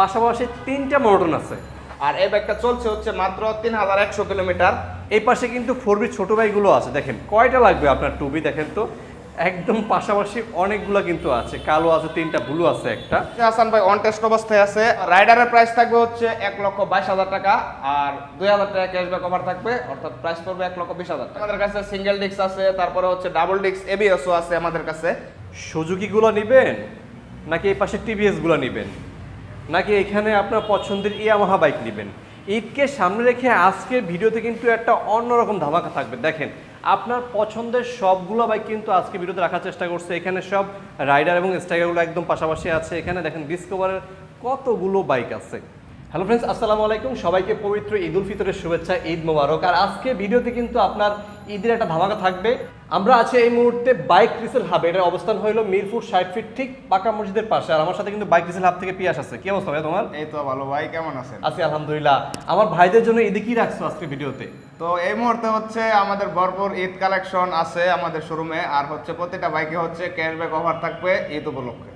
পাশাপাশি তিনটা মোটন আছে। আর এই বাইকটা চলছে হচ্ছে মাত্র তিন হাজার একশো কিলোমিটার। এই পাশে কিন্তু ফোর বি ছোটো বাইকগুলো আছে দেখেন। কয়টা লাগবে আপনার টু বি দেখেন তো? একদম পাশাপাশি অনেকগুলো কিন্তু আছে কালো আছে তিনটা ব্লু আছে একটা। হাসান ভাই অন টেস্ট অবস্থায় আছে। রাইডারের প্রাইস থাকবে হচ্ছে এক লক্ষ বাইশ হাজার টাকা আর দুই হাজার টাকা ক্যাশব্যাক অফার থাকবে অর্থাৎ প্রাইস পড়বে এক লক্ষ বিশ হাজার টাকা। আমাদের কাছে সিঙ্গেল ডিস্ক আছে তারপরে হচ্ছে ডাবল ডিস্ক এবিএসও আছে আমাদের কাছে। সুজুকিগুলো নেবেন নাকি এই পাশে টিভিএসগুলো নেবেন? নাকি এখানে আপনার পছন্দের ইয়ামাহা বাইক নেবেন? ঈদকে সামনে রেখে আজকের ভিডিওতে কিন্তু একটা অন্যরকম ধামাকা থাকবে। দেখেন, আপনার পছন্দের সবগুলো বাইক কিন্তু আজকে ভিডিওতে রাখার চেষ্টা করছে। এখানে সব রাইডার এবং স্ট্রাইকারগুলো একদম পাশাপাশি আছে। এখানে দেখেন ডিসকভারের কতগুলো বাইক আছে। হ্যালো ফ্রেন্ডস আসসালামু আলাইকুম। সবাইকে পবিত্র ঈদ উল ফিতরের শুভেচ্ছা, ঈদ মোবারক। আর আজকে ভিডিওতে কিন্তু আপনার ঈদের একটা ধামাকা থাকবে। আমরা আছি এই মুহূর্তে বাইক রিসেল হাবে এটার অবস্থান হলো মিরপুর ষাট ফিট ঠিক পাকা মসজিদের পাশে। আর আমার সাথে কিন্তু বাইক রিসেল হাব থেকে পিয়াস আছে। কি অবস্থা ভাই তোমার? এই তো ভালো ভাই কেমন আছেন? আছি আলহামদুলিল্লাহ। আমার ভাইদের জন্য ঈদে কি রাখছো আজকে ভিডিওতে? তো এই মুহূর্তে হচ্ছে আমাদের ভরপুর ঈদ কালেকশন আছে আমাদের শোরুমে। আর হচ্ছে প্রতিটা বাইকে হচ্ছে ক্যাশব্যাক অফার থাকবে ঈদ উপলক্ষে।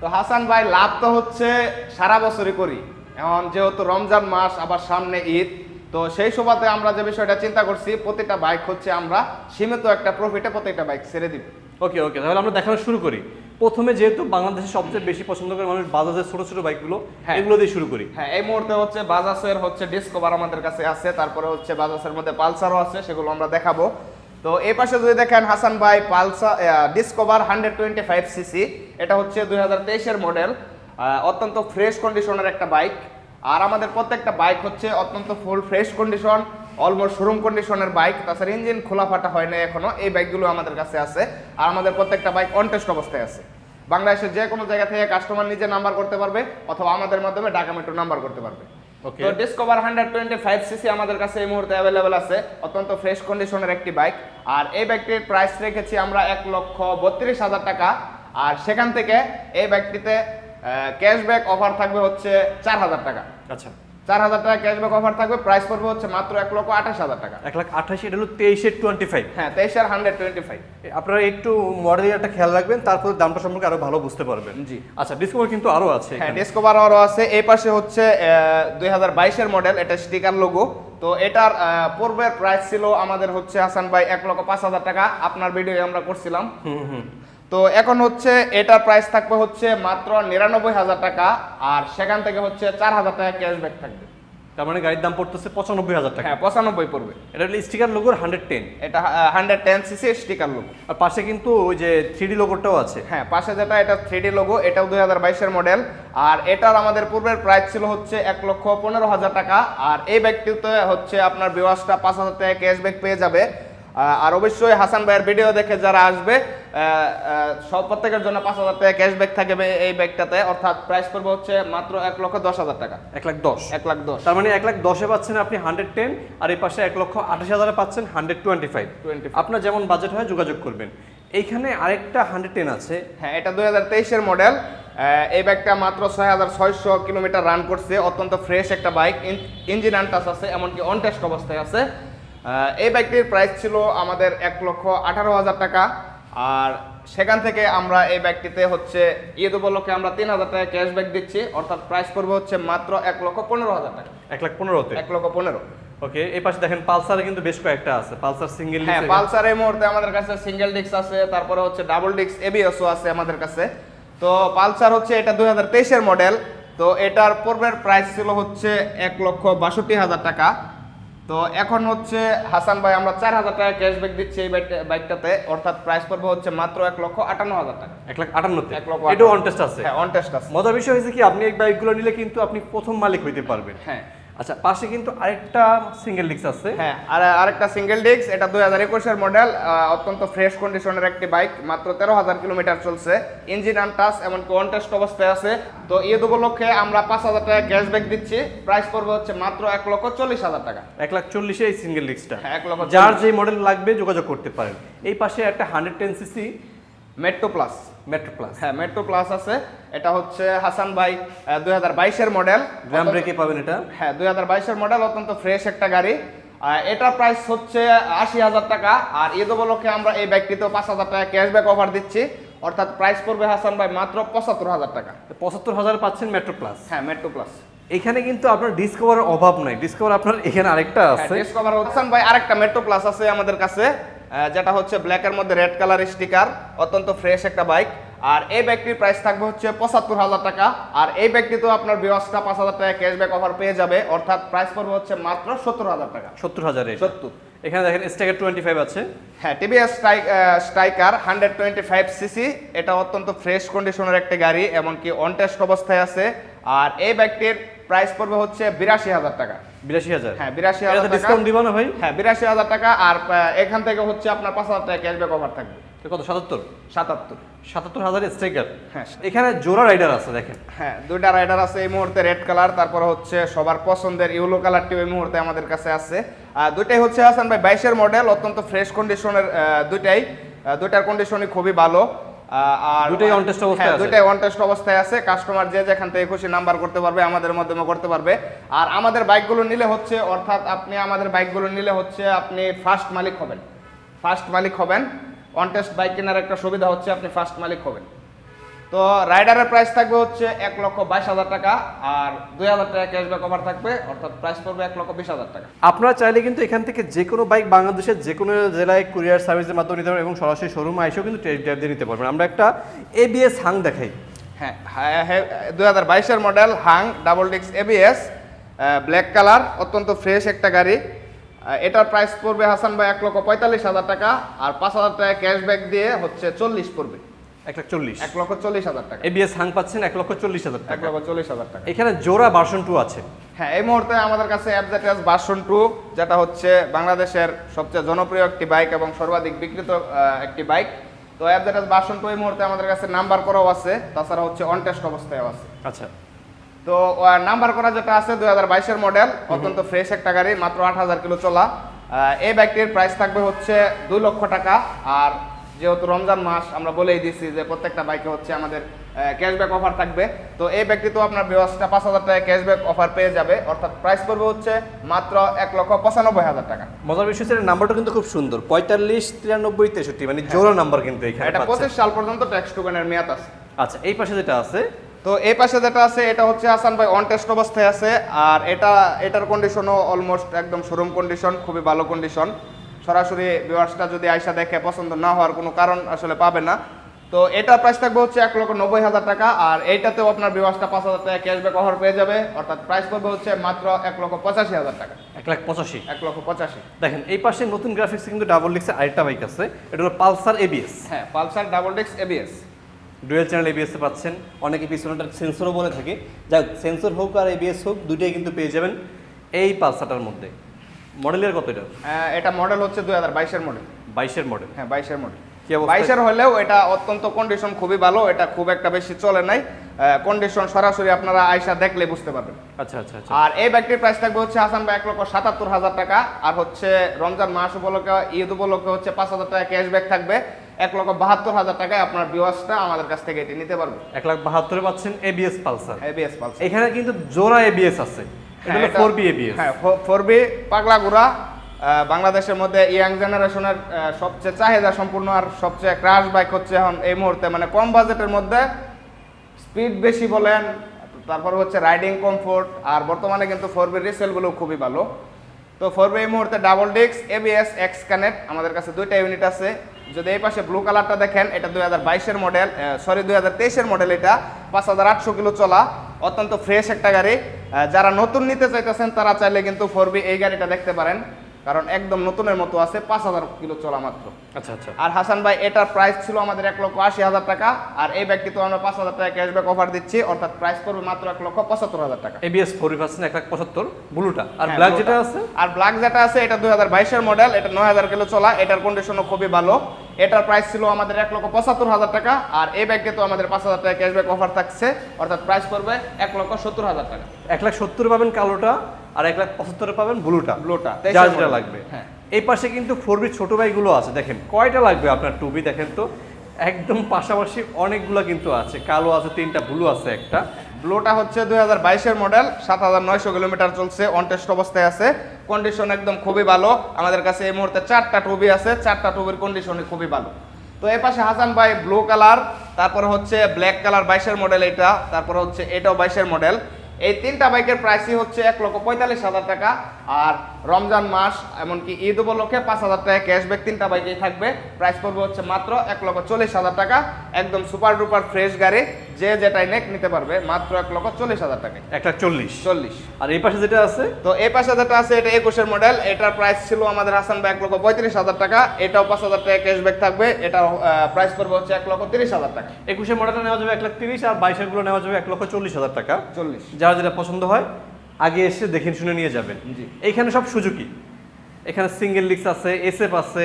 তো হাসান ভাই লাভ তো হচ্ছে সারা বছরই করি। এখন যেহেতু রমজান মাস আবার সামনে ঈদ তো সেই সুবাদে আমরা যে বিষয়টা চিন্তা করছি প্রতিটা বাইক হচ্ছে আমরা সীমিত একটা প্রফিটে প্রত্যেকটা বাইক ছেড়ে দিব। ওকে ওকে তাহলে আমরা দেখানো শুরু করি। প্রথমে যেহেতু বাংলাদেশে সবচেয়ে বেশি পছন্দ করে মানুষ বাজাজের ছোট ছোট বাইকগুলো হ্যাঁ। এগুলো দিয়ে শুরু করি। হ্যাঁ এই মুহূর্তে হচ্ছে বাজাজের হচ্ছে ডিসকভার আমাদের কাছে আছে তারপরে হচ্ছে বাজাজের মধ্যে পালসারও আছে সেগুলো আমরা দেখাবো। তো এই পাশে যদি দেখেন হাসান ভাই Pulsar Discover hundred twenty five CC এটা হচ্ছে দুই হাজার তেইশের মডেল অত্যন্ত ফ্রেশ কন্ডিশনের একটা বাইক আর আমাদের প্রত্যেকটা বাইক হচ্ছে অত্যন্ত full fresh condition almost showroom কন্ডিশনের বাইক তাছাড়া ইঞ্জিন খোলা ফাটা হয় না এখনও এই বাইকগুলো আমাদের কাছে আছে। আর আমাদের প্রত্যেকটা বাইক অনটেস্ট অবস্থায় আছে। বাংলাদেশের যে কোনো জায়গা থেকে কাস্টমার নিজে নাম্বার করতে পারবে অথবা আমাদের মাধ্যমে ঢাকা মেট্রো নাম্বার করতে পারবে। তো Discover hundred twenty five CC আমাদের কাছে এই মুহূর্তে অ্যাভেলেবেল আছে। অত্যন্ত ফ্রেশ কন্ডিশনের একটি বাইক আর এই বাইকটির প্রাইস রেখেছি আমরা এক লক্ষ বত্রিশ হাজার টাকা। আর সেখান থেকে এই বাইকটিতে ক্যাশব্যাক অফার থাকবে হচ্ছে চার হাজার টাকা। আচ্ছা। চার হাজার টাকা ক্যাশব্যাক অফার থাকবে প্রাইস পড়বে হচ্ছে মাত্র এক লক্ষ আঠাশ হাজার টাকা। এক লাখ আঠাশি এটা হলো তেইশের টোয়েন্টি ফাইভ হ্যাঁ তেইশের হান্ড্রেড টোয়েন্টি ফাইভ আপনারা একটু মডেলের একটা খেয়াল রাখবেন তারপর দামটা সম্পর্কে আরও ভালো বুঝতে পারবেন। জি। আচ্ছা ডিসকভার কিন্তু আরও আছে হ্যাঁ। ডিসকভার আরও আছে। এই পাশে হচ্ছে দুই হাজার বাইশের মডেল এটা স্টিকার লোগো তো এটার পূর্বের প্রাইস ছিল আমাদের হচ্ছে হাসান ভাই এক লক্ষ পাঁচ হাজার টাকা। আপনার ভিডিও আমরা করছিলাম। হুম হুম। তো এখন হচ্ছে এটার প্রাইস থাকবে হচ্ছে মাত্র নিরানব্বই হাজার টাকা আর সেখান থেকে হচ্ছে চার হাজার টাকা ক্যাশব্যাক থাকবে। তার মানে গাড়ির দাম পড়তেছে পঁচানব্বই হাজার টাকা। হ্যাঁ পঁচানব্বই পড়বে। এটা হলো স্টিকার লোগোর হান্ড্রেড টেন এটা hundred ten CC sticker logo আর পাশে কিন্তু ওই যে থ্রি লোগোটাও আছে। হ্যাঁ পাশে যেটা এটা থ্রি লোগো এটাও দুই হাজার বাইশের মডেল আর এটার আমাদের পূর্বের প্রাইস ছিল হচ্ছে এক লক্ষ পনেরো হাজার টাকা আর এই ব্যাগটিতে হচ্ছে আপনার বিওয়াসটা পাঁচ হাজার টাকা ক্যাশব্যাক পেয়ে যাবে। আর অবশ্যই হাসান ভাইয়ের ভিডিও দেখে যারা আসবে সব প্রত্যেকের জন্য পাঁচ হাজার টাকা ক্যাশব্যাক থাকবে এই ব্যাগটাতে। অর্থাৎ প্রাইস পড়বে হচ্ছে মাত্র এক লক্ষ দশ হাজার টাকা। এক লাখ দশ? এক লাখ দশ। তার মানে এক লাখ দশে পাচ্ছেন আপনি হান্ড্রেড টেন আর এই পাশে এক লক্ষ আঠাশ হাজারে পাচ্ছেন হান্ড্রেড টোয়েন্টি ফাইভ টোয়েন্টি আপনার যেমন বাজেট হয় যোগাযোগ করবেন। এইখানে আরেকটা হান্ড্রেড টেন আছে। হ্যাঁ এটা দুই হাজার তেইশের মডেল এই বাইকটা মাত্র ছয় হাজার ছয়শো কিলোমিটার রান করছে। অত্যন্ত ফ্রেশ একটা বাইক ইঞ্জিন আনটাস আছে এমনকি অন টেস্ট অবস্থায় আছে। এই বাইকটির প্রাইস ছিল আমাদের এক লক্ষ আঠারো হাজার টাকা। আর সেখান থেকে আমরা এই বাইকটিতে হচ্ছে ঈদ উপলক্ষে আমরা তিন হাজার টাকা ক্যাশব্যাক দিচ্ছি। অর্থাৎ প্রাইস পড়বে হচ্ছে মাত্র এক লক্ষ পনেরো হাজার টাকা। এক লাখ পনেরোতে? এক লক্ষ পনেরো। ওকে এই পাশে দেখেন পালসারে কিন্তু বেশ কয়েকটা আছে। পালসার সিঙ্গেল হ্যাঁ পালসার এই মুহূর্তে আমাদের কাছে সিঙ্গেল ডিস্ক আছে তারপরে হচ্ছে ডাবল ডিস্ক এবিএসও আছে আমাদের কাছে। তো পালসার হচ্ছে এটা দুই হাজার তেইশের মডেল তো এটার পূর্বের প্রাইস ছিল হচ্ছে এক লক্ষ বাষট্টি হাজার টাকা। তো এখন হচ্ছে হাসান ভাই আমরা চার হাজার টাকা ক্যাশব্যাক দিচ্ছি এই বাইকটা- বাইকটাতে। অর্থাৎ প্রাইস পড়বে হচ্ছে মাত্র এক লক্ষ আটান্ন হাজার টাকা। এক লাখ আটান্নতে? এক লক্ষ এটা। অন টেস্ট আছে? হ্যাঁ অন টেস্ট আছে। মজার বিষয় হয়েছে কি আপনি এই বাইকগুলো নিলে কিন্তু আপনি প্রথম মালিক হইতে পারবেন। হ্যাঁ। আচ্ছা পাশে কিন্তু আরেকটা সিঙ্গেল ডিস্ক আছে। হ্যাঁ আর আরেকটা সিঙ্গেল ডিস্ক এটা দুই হাজার একুশের মডেল অত্যন্ত ফ্রেশ কন্ডিশনের একটি বাইক মাত্র তেরো হাজার কিলোমিটার চলছে। ইঞ্জিন আনটাস এমনকি টেস্ট অবস্থায় আছে। তো ঈদ উপলক্ষে আমরা পাঁচ হাজার টাকা ক্যাশব্যাক দিচ্ছি। প্রাইস পড়বে হচ্ছে মাত্র এক লক্ষ চল্লিশ হাজার টাকা। এক লাখ চল্লিশে এই সিঙ্গেল ডিস্কটা হ্যাঁ, এক লক্ষ যার যে মডেল লাগবে যোগাযোগ করতে পারেন। এই পাশে একটা hundred ten CC Metro plus Metro plus হ্যাঁ মেট্রো প্লাস আছে। এটা হচ্ছে হাসান ভাই দুই হাজার বাইশের মডেল গ্রাম ব্রেকে পাবেন এটা। হ্যাঁ দুই হাজার বাইশের মডেল অত্যন্ত ফ্রেশ একটা গাড়ি। এটার প্রাইস হচ্ছে আশি হাজার টাকা। আর ঈদ উপলক্ষে আমরা এই বাইকটিতেও পাঁচ হাজার টাকা ক্যাশব্যাক অফার দিচ্ছি। অর্থাৎ প্রাইস পড়বে হাসান ভাই মাত্র পঁচাত্তর হাজার টাকা। পঁচাত্তর হাজার পাচ্ছেন মেট্রো প্লাস হ্যাঁ মেট্রো প্লাস এখানে কিন্তু আপনার ডিসকভারের অভাব নাই। ডিসকভার আপনার এখানে আরেকটা আছে। ডিসকভার হাসান ভাই আরেকটা মেট্রো প্লাস আছে আমাদের কাছে। যেটা হচ্ছে ব্ল্যাকের মধ্যে রেড কালার স্টিকার অত্যন্ত ফ্রেশ একটা বাইক আর এই ব্যাগটির প্রাইস থাকবে হচ্ছে পঁচাত্তর হাজার টাকা। আর এই বাইকটি তো আপনার বিওয়াসটা পাঁচ হাজার টাকা ক্যাশব্যাক অফার পেয়ে যাবে। অর্থাৎ প্রাইস পড়বে হচ্ছে মাত্র সত্তর হাজার টাকা। সত্তর হাজার সত্তর। এখানে দেখেন স্ট্যাকের টোয়েন্টি ফাইভ আছে। হ্যাঁ TVS strike Striker hundred twenty five CC এটা অত্যন্ত ফ্রেশ কন্ডিশনের একটা গাড়ি এমনকি অন টেস্ট অবস্থায় আছে। আর এই বাইকটির প্রাইস পড়বে হচ্ছে বিরাশি হাজার টাকা। বিরাশি হাজার? হ্যাঁ বিরাশি হাজার টাকা। ডিসকাউন্ট দিব না ভাই? হ্যাঁ বিরাশি হাজার টাকা আর এখান থেকে হচ্ছে আপনার পাঁচ হাজার টাকা ক্যাশব্যাক অফার থাকবে। কত সাতাত্তর? সাতাত্তর। সাতাত্তর স্ট্রাইকার হ্যাঁ। এখানে জোড়া রাইডার আছে দেখেন। হ্যাঁ দুইটা রাইডার আছে এই মুহূর্তে রেড কালার তারপরে হচ্ছে সবার পছন্দের ইউলো কালারটি এই মুহূর্তে আমাদের কাছে আছে। আর দুইটাই হচ্ছে হাসান ভাই বাইশের মডেল অত্যন্ত ফ্রেশ কন্ডিশনের দুইটাই। দুইটার কন্ডিশনই খুবই ভালো। আর on test অবস্থায় হ্যাঁ, আছে? দুইটাই অন টেস্ট অবস্থায় আছে। কাস্টমার যে যেখান থেকে খুশি নাম্বার করতে পারবে আমাদের মাধ্যমে করতে পারবে। আর আমাদের বাইকগুলো নিলে হচ্ছে অর্থাৎ আপনি আমাদের বাইকগুলো নিলে হচ্ছে আপনি ফার্স্ট মালিক হবেন। ফার্স্ট মালিক হবেন। অন টেস্ট বাইক কেনার একটা সুবিধা হচ্ছে আপনি ফার্স্ট মালিক হবেন। তো রাইডারের প্রাইস থাকবে হচ্ছে এক লক্ষ বাইশ হাজার টাকা আর দুই হাজার টাকা ক্যাশব্যাক অফার থাকবে অর্থাৎ প্রাইস পড়বে এক লক্ষ বিশ হাজার টাকা। আপনারা চাইলে কিন্তু এখান থেকে যে কোনো বাইক বাংলাদেশের যে কোনো জেলায় কুরিয়ার সার্ভিসের মাধ্যমে নিতে পারবেন এবং সরাসরি শোরুমে এসেও কিন্তু টেস্ট ড্রাইভ দিয়ে নিতে পারবেন। আমরা একটা এবিএস হাং দেখাই। হ্যাঁ হ্যাঁ দুই হাজার বাইশের মডেল হাং ডাবল ডিক্স এবিএস ব্ল্যাক কালার অত্যন্ত ফ্রেশ একটা গাড়ি। এটার প্রাইস পড়বে হাসান ভাই এক লক্ষ পঁয়তাল্লিশ হাজার টাকা আর পাঁচ হাজার টাকা ক্যাশব্যাক দিয়ে হচ্ছে চল্লিশ পড়বে। এক লাখ চল্লিশ। এক লক্ষ চল্লিশ হাজার টাকা। এবিএস হাং পাচ্ছেন এক লক্ষ চল্লিশ হাজার এক লক্ষ চল্লিশ হাজার টাকা। এখানে জোড়া ভার্সন টু আছে। হ্যাঁ এই মুহূর্তে আমাদের কাছে অ্যাপজেটাস ভার্সন টু যেটা হচ্ছে বাংলাদেশের সবচেয়ে জনপ্রিয় একটি বাইক এবং সর্বাধিক বিক্রিত একটি বাইক তো অ্যাপজেটাস ভার্সন টু এই মুহূর্তে আমাদের কাছে নাম্বার করাও আছে তাছাড়া হচ্ছে অন টেস্ট অবস্থায়ও আছে। আচ্ছা। তো নাম্বার করা যেটা আছে দুই হাজার বাইশের মডেল অত্যন্ত ফ্রেশ একটা গাড়ি মাত্র আট হাজার কিলো চলা। এই বাইকটির প্রাইস থাকবে হচ্ছে দুই লক্ষ টাকা আর যেহেতু রমজান মাস আমরা বলেই দিছি যে প্রত্যেকটা বাইকে হচ্ছে আমাদের ক্যাশব্যাক অফার থাকবে। তো এই ব্যক্তি তো আপনার ব্যবস্থা পাঁচ হাজার টাকা ক্যাশব্যাক অফার পেয়ে যাবে। অর্থাৎ প্রাইস পড়বে হচ্ছে মাত্র এক লক্ষ পঁচানব্বই হাজার টাকা। মজার বিষয় হচ্ছে নাম্বারটা কিন্তু খুব সুন্দর। পঁয়তাল্লিশ তিরানব্বই তেষট্টি মানে জোড়া নাম্বার কিন্তু এখানে এটা পঁচিশ সাল পর্যন্ত ট্যাক্স টোকেনের মেয়াদ আছে। আচ্ছা এই পাশে যেটা আছে? তো এই পাশে যেটা আছে এটা হচ্ছে আসান ভাই অন টেস্ট অবস্থায় আছে। আর এটা এটার কন্ডিশনও অলমোস্ট একদম শোরুম কন্ডিশন খুবই ভালো কন্ডিশন সরাসরি ভিউয়ার্সটা যদি আয়সা দেখে পছন্দ না হওয়ার কোনো কারণ আসলে পাবে না। তো এটার প্রাইস থাকবে হচ্ছে এক লক্ষ নব্বই হাজার টাকা আর এইটাতেও আপনার ভিউয়ার্সটা পাঁচ হাজার টাকা ক্যাশব্যাক অফার পেয়ে যাবে। অর্থাৎ প্রাইস পড়বে হচ্ছে মাত্র এক লক্ষ পঁচাশি হাজার টাকা। এক লাখ পঁচাশি। এক লক্ষ পঁচাশি। দেখেন এই পাশে নতুন গ্রাফিক্স কিন্তু ডাবল ডিক্সের আরেকটা বাইক আছে। এটা হলো পালসার এবিএস হ্যাঁ পালসার ডাবল ডিক্স এবিএস ডুয়েল চ্যানেল এবিএস পাচ্ছেন। অনেকে পিছনেটার সেন্সরও বলে থাকে। যাক সেন্সর হোক আর এবিএস হোক দুটোই কিন্তু পেয়ে যাবেন এই পালসারটার মধ্যে। মডেলের কত এটা? এটা মডেল হচ্ছে দুই হাজার বাইশের মডেল বাইশের মডেল হ্যাঁ বাইশের মডেল? বাইশের হলেও এটা অত্যন্ত কন্ডিশন খুবই ভালো এটা খুব একটা বেশি চলে নাই। কন্ডিশন সরাসরি আপনারা আয়সা দেখলে বুঝতে পারবেন। আচ্ছা আচ্ছা আচ্ছা। আর এই ব্যাগটির প্রাইস থাকবে হচ্ছে হাসান ভাই এক লক্ষ সাতাত্তর হাজার টাকা আর হচ্ছে রমজান মাস উপলক্ষে ঈদ উপলক্ষে হচ্ছে পাঁচ হাজার টাকা ক্যাশব্যাক থাকবে। এক লক্ষ বাহাত্তর হাজার টাকায় আপনার বিওয়াসটা আমাদের কাছ থেকে এটি নিতে পারবে। এক লাখ বাহাত্তরে পাচ্ছেন এবিএস পালসার। এবিএস পালস এখানে কিন্তু জোড়া এবিএস আছে। ফোর বি এবিএস হ্যাঁ ফোর বি পাগলা গুড়া আহ, বাংলাদেশের মধ্যে ইয়াং জেনারেশনের সবচেয়ে চাহিদা সম্পূর্ণ আর সবচেয়ে ক্রাশ বাইক হচ্ছে এখন এই মুহূর্তে। মানে কম বাজেটের মধ্যে স্পিড বেশি বলেন তারপর হচ্ছে রাইডিং কমফোর্ট আর বর্তমানে কিন্তু ফোর বি রিসেলগুলো খুবই ভালো। তো ফোর বি এই মুহূর্তে ডাবল ডিক্স এবিএস এক্স কানেক্ট আমাদের কাছে দুইটা ইউনিট আছে। যদি এই পাশে ব্লু কালারটা দেখেন, এটা দুই হাজার বাইশের মডেল সরি দুই হাজার তেইশের মডেল এটা। পাঁচ হাজার আটশো কিলো চলা, অত্যন্ত ফ্রেশ একটা গাড়ি। যারা নতুন নিতে চাইতেছেন, তারা চাইলে কিন্তু ফোর এই গাড়িটা দেখতে পারেন। কারণ একদম নতুনের মতো আছে পাঁচ হাজার কিলো চলা মাত্র। আচ্ছা আচ্ছা। আর হাসান ভাই এটার প্রাইস ছিল আমাদের এক লক্ষ আশি হাজার টাকা আর এই ব্যক্তি তো আমরা পাঁচ হাজার টাকা ক্যাশব্যাক অফার দিচ্ছি অর্থাৎ প্রাইস পড়বে মাত্র এক লক্ষ পঁচাত্তর হাজার টাকা। এবিএস ফোর পাচ্ছেন এক লাখ পঁচাত্তর ব্লুটা আর ব্ল্যাক যেটা আছে? আর ব্ল্যাক যেটা আছে এটা দুই হাজার বাইশের মডেল এটা নয় হাজার কিলো চলা এটার কন্ডিশনও খুবই ভালো। এটার প্রাইস ছিল আমাদের এক লক্ষ পঁচাত্তর হাজার টাকা আর এই ব্যাগকে তো আমাদের পাঁচ হাজার টাকা ক্যাশব্যাক অফার থাকছে অর্থাৎ প্রাইস পড়বে এক লক্ষ সত্তর হাজার টাকা। এক লাখ সত্তর পাবেন কালোটা আর এক লাখ পঁচাত্তরে পাবেন ব্লুটা। ব্লুটা যার যেটা লাগবে। হ্যাঁ। এই পাশে কিন্তু ফোর বি ছোট বাইকগুলো আছে দেখেন। কয়টা লাগবে আপনার টু বি দেখেন তো? একদম পাশাপাশি অনেকগুলো কিন্তু আছে। কালো আছে তিনটা ব্লু আছে একটা। ব্লুটা হচ্ছে দুই হাজার বাইশের মডেল সাত হাজার নয়শো কিলোমিটার চলছে অন টেস্ট অবস্থায় আছে। কন্ডিশন একদম খুবই ভালো। আমাদের কাছে এই মুহূর্তে চারটা টুবি আছে চারটা টুবির কন্ডিশনই খুবই ভালো। তো এই পাশে হাসান ভাই ব্লু কালার তারপর হচ্ছে ব্ল্যাক কালার বাইশের মডেল এটা তারপর হচ্ছে এটাও বাইশের মডেল এই তিনটা বাইকের প্রাইসই হচ্ছে এক লক্ষ পঁয়তাল্লিশ হাজার টাকা, আর রমজান মাস, এমনকি ঈদ উপলক্ষে পাঁচ হাজার টাকা ক্যাশব্যাক তিনটা বাইকেই থাকবে। প্রাইস পড়বে হচ্ছে মাত্র এক লক্ষ চল্লিশ হাজার টাকা, একদম সুপার ডুপার ফ্রেশ গাড়ি। যে যেটাই নেক নিতে পারবে মাত্র এক লক্ষ চল্লিশ হাজার টাকায় একটা চল্লিশ। চল্লিশ। আর এই পাশে যেটা আছে? তো এই পাশে যেটা আছে এটা একুশের মডেল এটার প্রাইস ছিল আমাদের হাসান ভাই এক লক্ষ পঁয়ত্রিশ হাজার টাকা এটাও পাঁচ হাজার টাকা ক্যাশব্যাক থাকবে এটা প্রাইস পড়বে হচ্ছে এক লক্ষ তিরিশ হাজার টাকা। একুশের মডেলটা নেওয়া যাবে এক লাখ তিরিশ আর বাইশেরগুলো নেওয়া যাবে এক লক্ষ চল্লিশ হাজার টাকা। চল্লিশ। যারা যেটা পছন্দ হয় আগে এসে দেখে শুনে নিয়ে যাবেন। জি। এইখানে সব সুজুকি। এখানে সিঙ্গেল লিক্স আছে এসএফ আছে।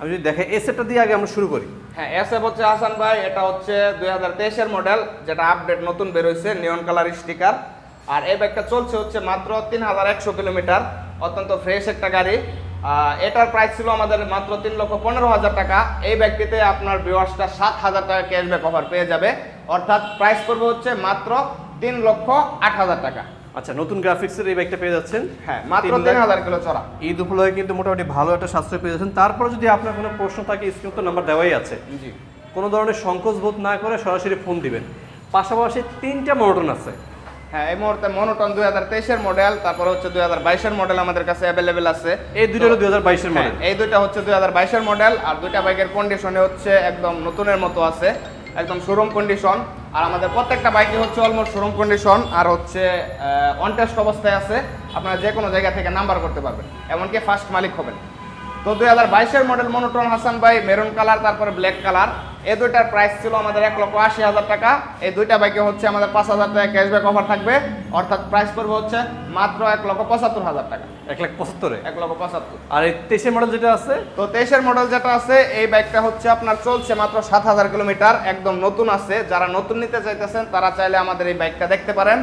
আমি যদি দেখে এসএফটা দিয়ে আগে আমরা শুরু করি। হ্যাঁ এসএফ হচ্ছে হাসান ভাই, এটা হচ্ছে দুই হাজার তেইশের মডেল যেটা আপডেট নতুন বেরোইছে নিয়ন কালার স্টিকার আর এই ব্যাগটা চলছে হচ্ছে মাত্র তিন হাজার একশো কিলোমিটার, অত্যন্ত ফ্রেশ একটা গাড়ি। এটার প্রাইস ছিল আমাদের মাত্র তিন লক্ষ পনেরো হাজার টাকা। এই ব্যাগটিতে আপনার ভিউয়ার্সটা সাত হাজার টাকা ক্যাশব্যাক অফার পেয়ে যাবে। অর্থাৎ প্রাইস পড়বে হচ্ছে মাত্র তিন লক্ষ আট হাজার টাকা। আচ্ছা নতুন গ্রাফিক্সের এই ব্যাগটা পেয়ে যাচ্ছেন। হ্যাঁ মাত্র তিন হাজার কিলো চড়া ঈদ উপলক্ষে কিন্তু মোটামুটি ভালো একটা সাশ্রয় পেয়ে যাচ্ছেন। তারপরে যদি আপনার কোনো প্রশ্ন থাকে স্ক্রিন তো নাম্বার দেওয়াই আছে। জি। কোনো ধরনের সংকোচ বোধ না করে সরাসরি ফোন দিবেন। পাশাপাশি তিনটা মনোটন আছে। হ্যাঁ এই মুহূর্তে মনোটন দুই হাজার তেইশের মডেল তারপর হচ্ছে দুই হাজার বাইশের মডেল আমাদের কাছে অ্যাভেলেবেল আছে। এই দুইটা হলো দুই হাজার বাইশের হ্যাঁ, মডেল এই দুইটা হচ্ছে দুই হাজার বাইশের মডেল আর দুইটা বাইকের কন্ডিশনে হচ্ছে একদম নতুনের মতো আছে। একদম শোরুম কন্ডিশন আর আমাদের প্রত্যেকটা বাইকই হচ্ছে অলমোস্ট শোরুম কন্ডিশন আর হচ্ছে অনটেস্ট অবস্থায় আছে। আপনারা যে কোনো জায়গা থেকে নাম্বার করতে পারবেন, এমনকি ফার্স্ট মালিক হবেন। তো দুই হাজার বাইশের মডেল মনোটন হাসান ভাই মেরুন কালার তারপরে ব্ল্যাক কালার এই দুইটার প্রাইস ছিল আমাদের এক লক্ষ আশি হাজার টাকা। এই দুইটা বাইকে হচ্ছে আমাদের পাঁচ হাজার টাকা ক্যাশব্যাক অফার থাকবে। অর্থাৎ প্রাইস পড়বে হচ্ছে মাত্র এক লক্ষ পঁচাত্তর হাজার টাকা। এক লাখ পঁচাত্তরে? এক লক্ষ পঁচাত্তর। আর এই তেইশের মডেল যেটা আছে? তো তেইশের মডেল যেটা আছে এই বাইকটা হচ্ছে আপনার চলছে মাত্র সাত হাজার কিলোমিটার। একদম নতুন আছে। যারা নতুন নিতে চাইতেছেন তারা চাইলে আমাদের এই বাইকটা দেখতে পারেন।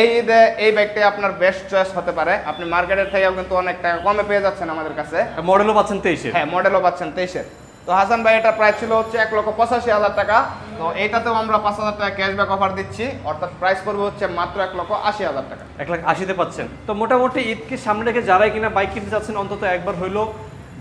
এই ঈদে এই বাইকটাই আপনার বেস্ট চয়েস হতে পারে আপনি মার্কেটের থেকেও কিন্তু অনেক টাকা কমে পেয়ে যাচ্ছেন আমাদের কাছে। মডেলও পাচ্ছেন তেইশের। হ্যাঁ মডেলও পাচ্ছেন তেইশের। তো হাসান ভাই এটা প্রাইস ছিল হচ্ছে এক লক্ষ পঁচাশি হাজার টাকা। তো এইটাতেও আমরা পাঁচ হাজার টাকা ক্যাশব্যাক অফার দিচ্ছি। অর্থাৎ প্রাইস পড়বে হচ্ছে মাত্র এক লক্ষ আশি হাজার টাকা। এক লাখ আশিতে পাচ্ছেন। তো মোটামুটি ঈদকে সামনে রেখে যারাই কিনা বাইক কিনতে চাচ্ছেন অন্তত একবার হইল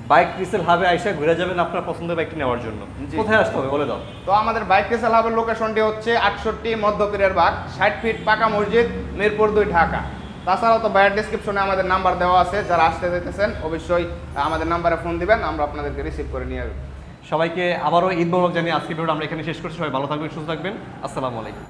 বাইক রিসেল হাবে আইসা ঘুরে যাবেন আপনার পছন্দের বাইকটি নেওয়ার জন্য। কোথায় আসতে হবে? বলে দাও। তো আমাদের বাইক রেসেল হাবের লোকেশনটি হচ্ছে আটষট্টি মধ্যপীরের বাগ ষাট ফিট পাকা মসজিদ মিরপুর দুই ঢাকা। তাছাড়াও তো বাইরের ডিসক্রিপশনে আমাদের নাম্বার দেওয়া আছে যারা আসতে যেতেছেন অবশ্যই আমাদের নাম্বারে ফোন দিবেন আমরা আপনাদেরকে রিসিভ করে নিয়ে আসব। সবাইকে আবারও ঈদ মোবারক জানিয়ে আজকে ভিডিওটা আমরা এখানে শেষ করছি। সবাই ভালো থাকবেন সুস্থ থাকবেন। আসসালামু আলাইকুম।